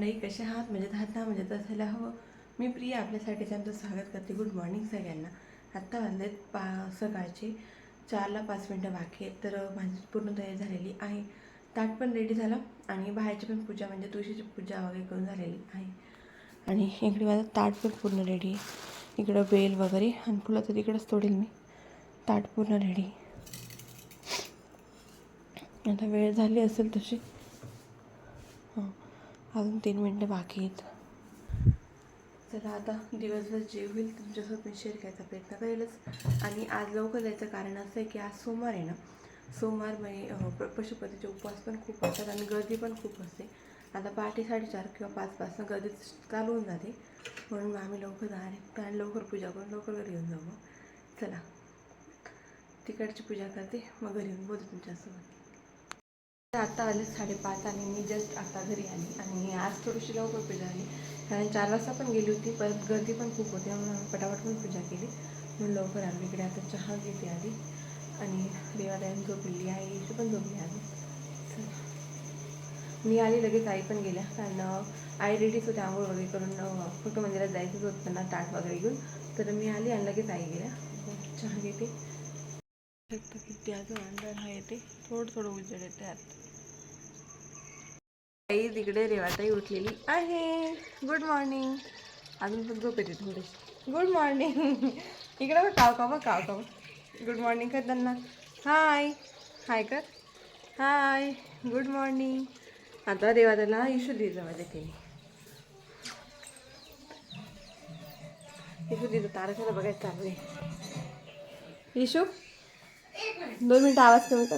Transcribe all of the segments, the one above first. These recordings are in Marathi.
मंडळी कसे आहात? म्हणजे आहात ना? म्हणजे असायला हवं. मी प्रिया आपल्यासाठीच आमचं स्वागत करते. गुड मॉर्निंग सगळ्यांना. आत्ता वाजलेत पा सकाळचे चारला पाच मिनटं बाकी आहेत तर माझी पूर्ण तयारी झालेली आहे. ताट पण रेडी झालं आणि बाहेरची पण पूजा म्हणजे तुळशीची पूजा वगैरे करून झालेली आहे. आणि इकडे माझं ताट पण पूर्ण रेडी आहे. इकडं बेल वगैरे आणि फुलं तर तिकडंच तोडेल मी. ताट पूर्ण रेडी आता वेळ झाली असेल तशी. हां. अजून तीन मिनटं बाकी आहेत. तर आता दिवसभर जे होईल तुमच्यासोबत मी शेअर करायचा प्रयत्न करेलच. आणि आज लवकर जायचं कारण असं आहे की आज सोमवार आहे ना. सोमवार म्हणजे प- पशुपतीचे उपवास पण खूप असतात आणि गर्दी पण खूप असते. आता पहाटे साडेचार किंवा पाचपासून गर्दी चालू होऊन जाते. म्हणून मग आम्ही लवकर जाणार आहे कारण लवकर पूजा करून लवकर घरी येऊन जाऊ मग. चला. तिकडची पूजा करते. मग घरी येऊन बोलतो तुमच्यासोबत. आता आले साडेपाच आणि मी जस्ट आता घरी आली. आणि आज थोडीशी लवकर पूजा आली कारण चार वाजता पण गेली होती परत गर्दी पण खूप होती म्हणून आम्ही पटापट पण पूजा केली. म्हणून लवकर आलो. इकडे आता चहा घेते आधी. आणि देवालयात झोपलेली आहे इथे पण झोपली आली मी आली लगेच आई पण गेल्या. कारण आई रेडीच होते आंघोळ वगैरे करून फोटो मंदिरात जायचंच होतं त्यांना ताट वगैरे घेऊन तर मी आली आणि लगेच आई गेल्या. चहा घेते. फक्त किती अजून अंधार हा येते थोडं थोडं उजेड येते आत. आई तिकडे रेवाताई उठलेली आहे. गुड मॉर्निंग अजून पण झोप येते थोडीशी. गुड मॉर्निंग इकडे बघ काव का बघ काव. का गुड मॉर्निंग कर त्यांना. हाय हाय कर. हाय गुड मॉर्निंग आता रेवाताईला इशू दिलं माझ्या तिने. इशू दिलं तारखेला बघायचं चालू आहे. इशू दोन मिनटं आवाज कमी कर.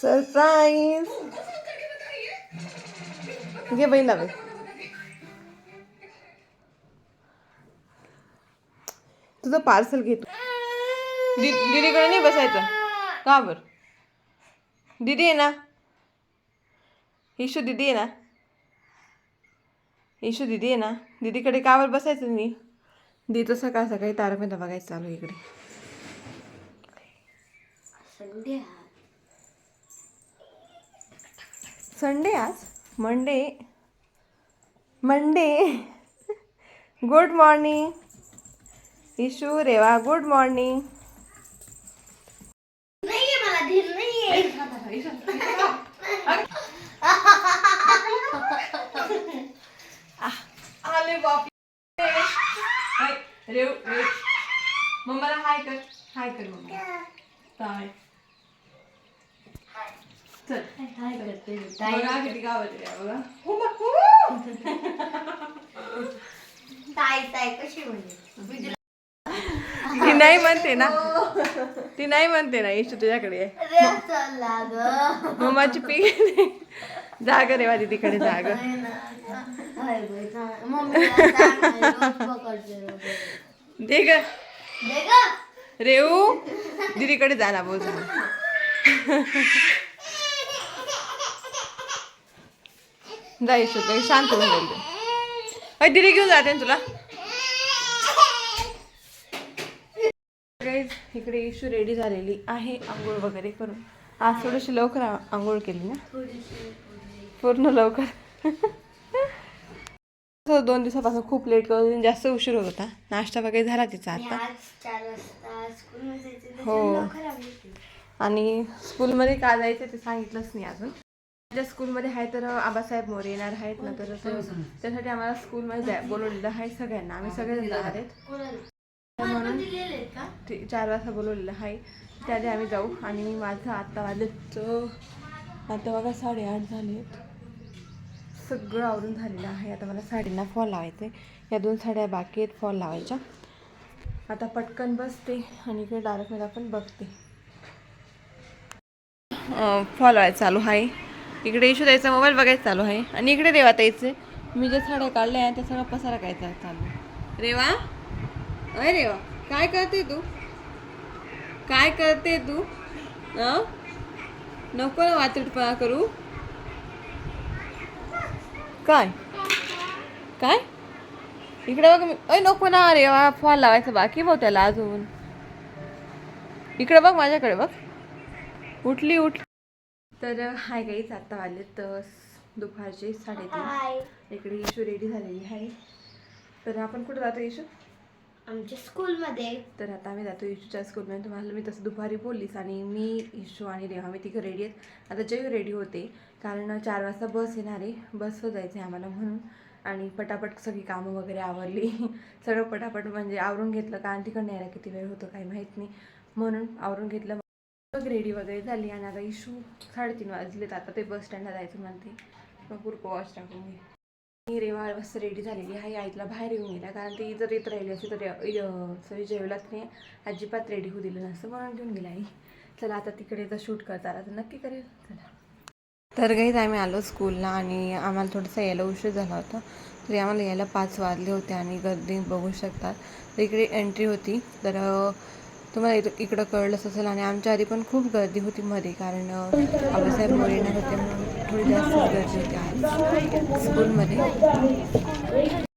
सरप्राईज घे बहीण बाई तुझं पार्सल घेतो तू. दीदीकडे नाही बसायचं. का बर? दीदी आहे ना? इशू दीदी आहे ना? इशू दीदी आहे ना? दीदीकडे का बरं बसायचं नाही? दीदी सकाळ सकाळी तारक मेहता बघायचं चालू आहे इकडे. संडे आज? Monday Monday good morning Ishu Reva good morning नाहीये मला धीर नाहीये आले बापरे हाय रेव रेव मम्माला हाय कर हाय कर मम्मा हाय चल काय करते बघा किती आहे बघा ताई ताई कशी म्हणजे ती नाही म्हणते ना ती नाही म्हणते ना इशू तुझ्याकडे आहे रे चला ग मम्माची पी जाग रेवा दीदीकडे जाग हाय बाई, मम्मीला रोज पकडते रोज. दे ग दे ग. रेऊ दिदीकडे जा ना बोल जाई इशू शांत होऊन जाईल. ते. घेऊन जाते तुला? इकडे इशू रेडी झालेली आहे आंघोळ वगैरे करून. आज थोडीशी लवकर आंघोळ केली ना? पूर्ण लवकर. दोन दिवसापासून खूप लेट करून जास्त उशीर होत होता. नाश्ता वगैरे झाला तिचा आता. हो. आणि स्कूलमध्ये का जायचं ते सांगितलंच नाही अजून. माझ्या स्कूलमध्ये आहे तर आबासाहेब मोरे येणार आहेत ना तर ते- त्यासाठी आम्हाला स्कूलमध्ये बोलवलेलं आहे सगळ्यांना. आम्ही सगळेजण जाणार आहेत? म्हणून चार वाजता बोलवलेलं आहे. त्याआधी आम्ही जाऊ. आणि माझं आत्ता वाजले तर आता बघा साडेआठ झालेत. सगळं आवरून झालेलं आहे. आता मला साडींना फॉल लावायचं आहे या दोन साड्या बाकी आहेत फॉल लावायच्या. आता पटकन बसते आणि इकडे डायरेक्ट मला पण बघते. फॉल व्हायचं चालू आहे. इकडे इशू द्यायचा मोबाईल बघायचं चालू आहे. आणि इकडे रेवा द्यायचे मी जे साड्या काढल्या आहे त्या सगळं पसारा करायचा चालू. रेवा? अय रेवा काय करते तू? काय करते तू? नको ना वाचटपणा करू. काय? काय? इकडे बघ मी अय नको ना रेवा फॉल लावायचं बाकी भाऊ त्याला अजून. इकडे बघ माझ्याकडे बघ. उठली उठ तर हाय गाईच आता आले तर दुपारचे साडेतीन. इकडे इशू रेडी झालेली आहे. तर आपण कुठं जातो इशू आमच्या स्कूलमध्ये तर आता आम्ही जातो इशूच्या स्कूलमध्ये तुम्हाला मी तसं दुपारी बोललीस आणि मी इशू आणि रेहा मी तिघं रेडी आहेत. आता जय रेडी होते कारण चार वाजता बस येणार आहे. बसवर जायचं आहे आम्हाला म्हणून. आणि पटापट सगळी कामं वगैरे आवरली. सगळं पटापट म्हणजे आवरून घेतलं. कारण तिकडनं यायला किती वेळ होतो काही माहीत नाही. म्हणून आवरून घेतलं. मग रेडी वगैरे झाली आणि आता इशू साडेतीन वाजलेत. आता ते बस स्टँडला जायचं म्हणते. मग पुरको वॉच टाकून घे मी रेवा मस्त रेडी झालेली आहे. आईला बाहेर येऊन गेल्या. कारण ती जर येत राहिली असेल तर सॉरी जेवलाच नाही. अजिबात रेडी होऊ दिलं नसतं म्हणून घेऊन गेला आई. चला आता तिकडे जर शूट करता आला तर नक्की करेल. चला. तर काहीच आम्ही आलो स्कूलला आणि आम्हाला थोडासा यायला उशीर झाला होता. तरी आम्हाला यायला पाच वाजले होते आणि गर्दी बघू शकतात. तर इकडे एंट्री होती. तर तुम्हाला इथं इकडं कळलंच असेल आणि आमच्या आधी पण खूप गर्दी होती मध्ये कारण अं, बाबासाहेब मोरे होते म्हणून थोडी जास्त गर्दी होती आज. स्कूलमध्ये.